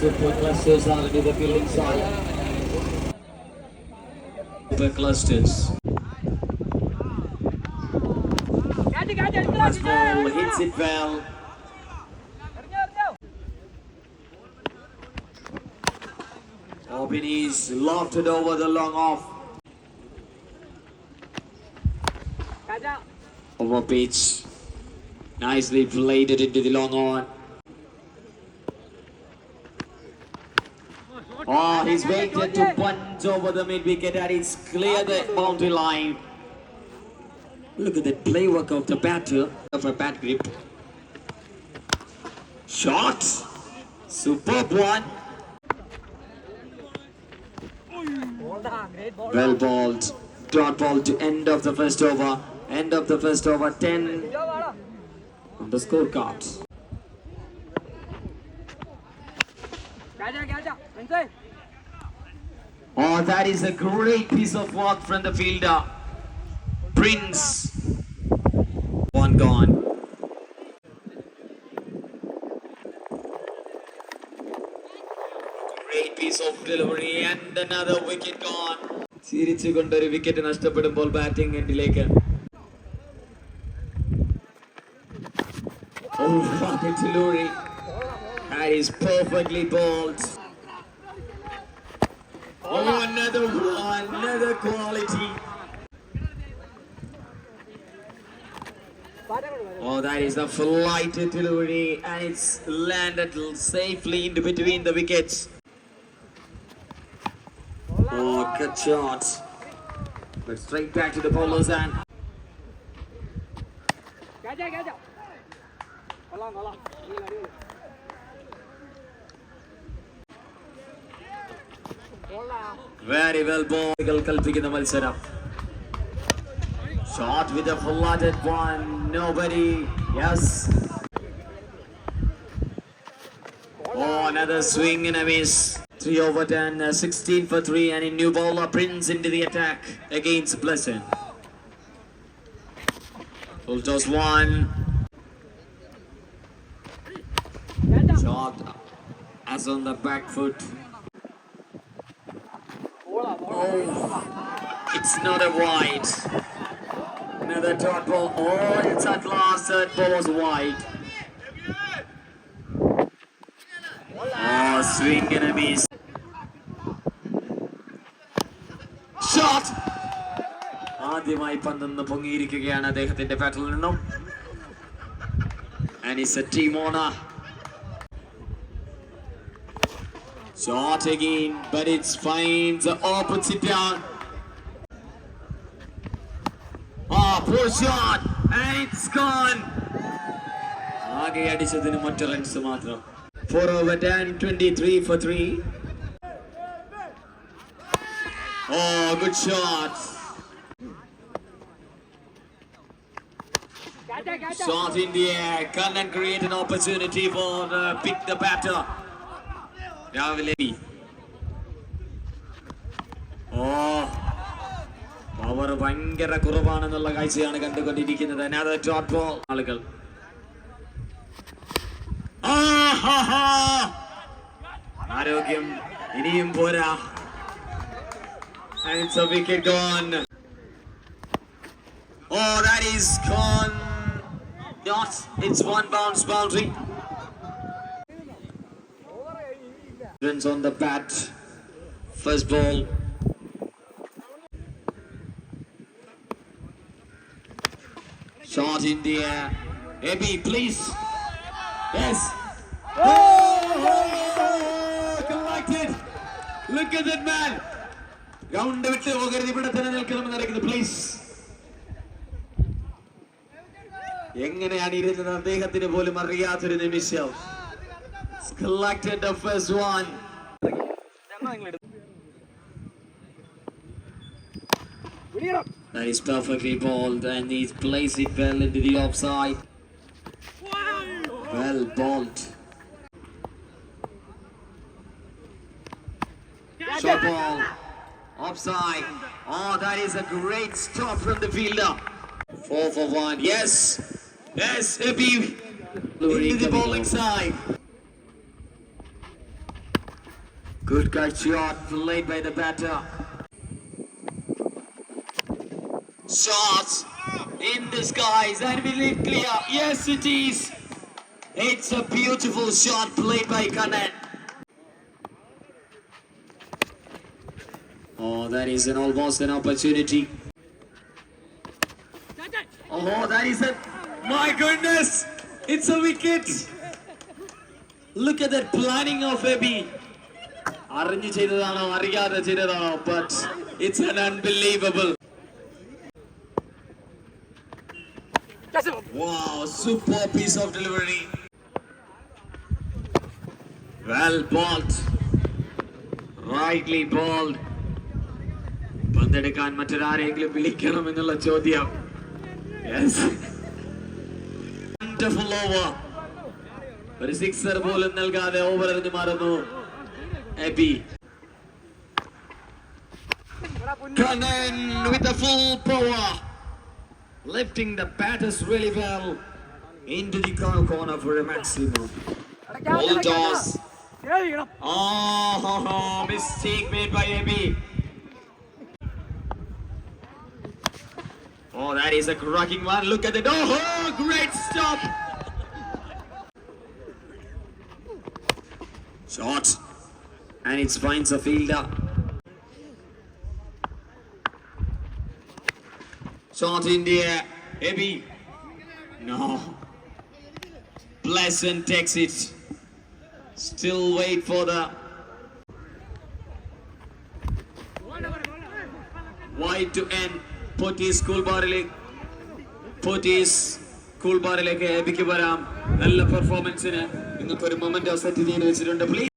super clusters are into the fielding side. Super clusters. First ball hits it well. Open is lofted over the long off. Over pitch. Nicely played it into the long on. Oh, he's waited to punch over the mid wicket and it's clear the boundary line. Look at the play work of the batter of a bat grip. Shot! Superb one. Well balled. Dot ball to end of the first over. End of the first over. 10 on the scorecard. Oh, that is a great piece of work from the fielder. Prince. One gone. Great piece of delivery and another wicket gone. ചിരിച്ചുകൊണ്ട് ഒരു wicket നഷ്ടപ്പെടുമ്പോൾ batting എൻഡിലേക്ക് Oh, what a delivery. that is perfectly bowled. Oh, another one, another quality. Oh, that is a flight delivery, and it's landed safely in between the wickets. Oh, good shot. But straight back to the bowlers and very well ball കൽപ്പിക്കുന്ന മത്സരം Shot with a full-hearted one. Nobody. Yes. Oh, another swing and a miss. 3 over 10, uh, 16 for 3, and a new bowler Prince into the attack against Pleasant. Full toss one. Shot as on the back foot. Oh, it's not a wide. Another dot ball. Oh, it's at last. Third ball was wide. Oh, swing and a miss. Shot! ആദ്യമായി പന്തൊന്ന് പൊങ്ങിയിരിക്കുകയാണ് അദ്ദേഹത്തിന്റെ ബാറ്റിൽ നിന്നും And it's a team honor. Shot again, but it's finds the opposite down. Ah, poor shot, and it's gone. ആകെ അടിച്ചതിന് മറ്റു runs മാത്രം four over ten twenty three four three oh good shot Shot in the air, Kannan create an opportunity for uh, pick the batter. രാവിലെ ഓ power ഭയങ്കര കുറവാണെന്നുള്ള കാഴ്ചയാണ് കണ്ടുകൊണ്ടിരിക്കുന്നത് Another dot ball. ആളുകൾ ആഹാഹാ. ആരോഗ്യം ഇനിയും പോരാ And it's a wicket gone. Oh, that is gone. Not. It's one bounce boundary. Runs on the bat. First ball. Shot in the air. Abby, please. Yes. Oh, collected. Look at that man. Ground വിട്ട് പോകരുത് ഇവിടെ തന്നെ നിൽക്കണമെന്ന് നടക്കുന്നത് please എങ്ങനെയാണ് ഇരുന്നത് അദ്ദേഹത്തിന് പോലും അറിയാത്തൊരു നിമിഷം collected the first one. That is perfectly bowled and he's placed it well into the offside. Well bowled. Short ball. Offside. Oh, that is a great stop from the fielder. Four for one. Yes. Yes, Epi. Into the bowling side. Good cut shot played by the batter. Shots in the skies and will clear? Yes, it is. It's a beautiful shot played by Kannan. Oh, that is an almost an opportunity. Oh, that is a. My goodness! It's a wicket! Look at that planning of Ebi. അറിഞ്ഞു ചെയ്തതാണോ അറിയാതെ ചെയ്തതാണോ? But it's an unbelievable പന്തെടുക്കാൻ മറ്റൊരാരെങ്കിലും വിളിക്കണം എന്നുള്ള ചോദ്യം. ഒരു സിക്സർ പോലും നൽകാതെ ഓവർ എറിഞ്ഞു മാറുന്നു. Eh, AB Kannan with the full power, lifting the batters really well into the corner corner for a maximum. Ball toss. Oh, mistake made by Ebi. Oh, that is a cracking one. Look at it. Oh, great stop. Shot And it finds a fielder. Shot in the air. Heavy. No. Pleasant takes it. Still wait for the wide to end. Potis school ബാറിലേക്ക് പോറ്റീസ് school ബാറിലേക്ക് എബിക്ക് വരാം നല്ല പെർഫോമൻസിന് നിങ്ങൾക്ക് ഒരു moment set ചെയ്ത് വെച്ചിട്ടുണ്ട് please